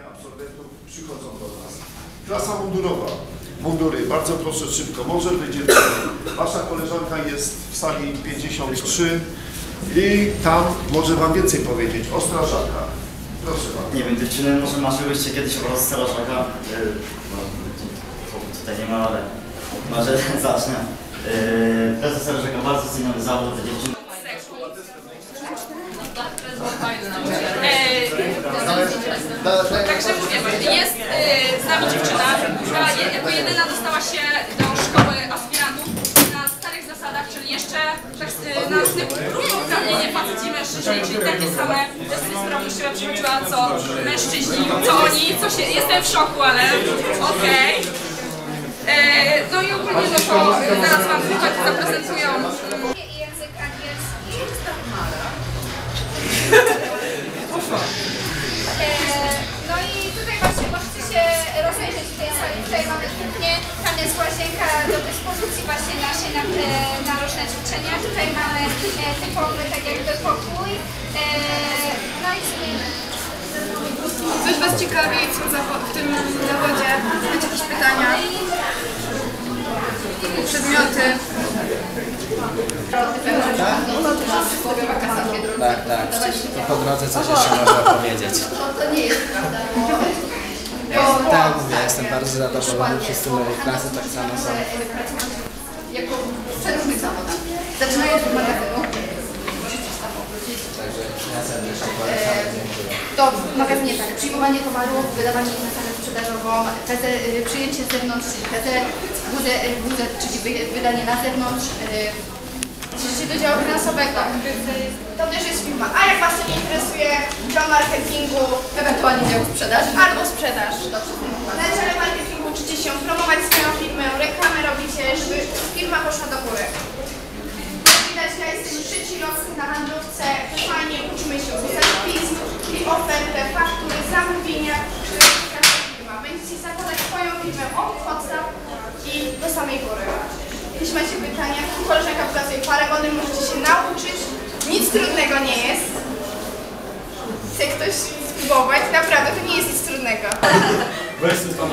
absolwentów przychodzą do nas. Klasa mundurowa. Mundury, bardzo proszę szybko, może wyjdziecie. Wasza koleżanka jest w sali 53 i tam może Wam więcej powiedzieć o strażakach. Proszę bardzo. Nie wiem, dziewczyny, może marzyłyście kiedyś o strażaka? Yy, no, tu- tutaj nie ma, ale może zacznę. Yy, prezes strażaka bardzo ceniony zawód dla dziewczyn. Także mówię, jest e, z nami dziewczyna, która jako jedyna dostała się do szkoły aspirantów na starych zasadach, czyli jeszcze tak, na typu uprawnienie faceci i mężczyźni, czyli takie same testy, się przychodziła co mężczyźni, co oni, co się, jestem w szoku, ale okej. E, No i ogólnie no to zaraz Wam chłopaki zaprezentują Tutaj mamy kuchnię, tam jest łazienka do dyspozycji właśnie naszej na, e, na różne ćwiczenia. Tutaj mamy e, typowy tak jakby pokój. E, No i. Coś Was ciekawi w tym, w tym zawodzie? Macie jakieś pytania? Przedmioty? Tak, tak. To po drodze coś jeszcze można powiedzieć. To nie jest prawda. Tak, mówię, jestem bardzo zadowolony. Wszyscy moje klasy tak samo są. Jako przeróżnych zawodach. Zaczynając od magazynu. Także ja serdecznie. Dziękuję. To w magazynie tak, przyjmowanie towarów, wydawanie ich na salę sprzedażową, PZ, y, przyjęcie z zewnątrz, WZ, y, WZ, czyli wy- wydanie na zewnątrz, Przejście do działu finansowego. To też jest firma. A jak Was to nie interesuje, dział marketingu, sprzedaży. Albo sprzedaż. Na dziale marketingu uczycie się promować swoją firmę, reklamę robicie, żeby firma poszła do góry. Widać, ja jestem trzeci rok na handlówce. Fajnie uczymy się pisać i ofertę, faktury, zamówienia, firma. Będziecie zakładać swoją firmę od podstaw i do samej góry. Jeśli macie pytania, koleżanka pokazuje paragony, możecie się nauczyć. Nic trudnego nie jest. Chce ktoś spróbować? Naprawdę, to nie jest nic trudnego. Weź sobie tam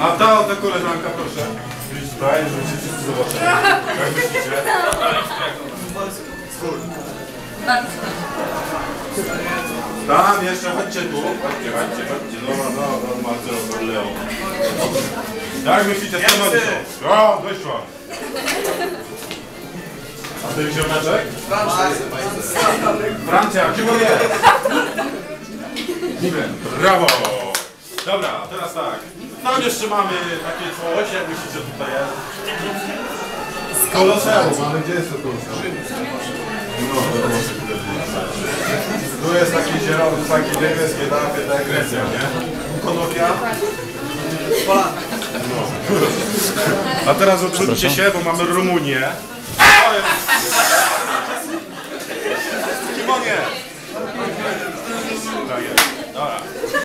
A ta oto koleżanka, proszę. Idź tutaj, żebyście wszyscy zobaczyli. Jak myślicie? Tam, jeszcze chodźcie tu. Chodźcie, chodźcie, chodźcie. Dobra, dobra, dobra, Marcelo, Leo. Jak myślicie, co robicie? O, wyszła. A ty ziomeczek? Francja, gdzie on jest? Niby. Brawo! Dobra, teraz tak. Tam jeszcze mamy takie coś, jak myślicie tutaj jest? Koloseum, mamy gdzie jest to koloseum? No, to Tu jest taki zielony, taki niebieskie, takie, tak, Grecja, nie? Konokia? No. A teraz odwróćcie się, bo mamy Rumunię. Oh,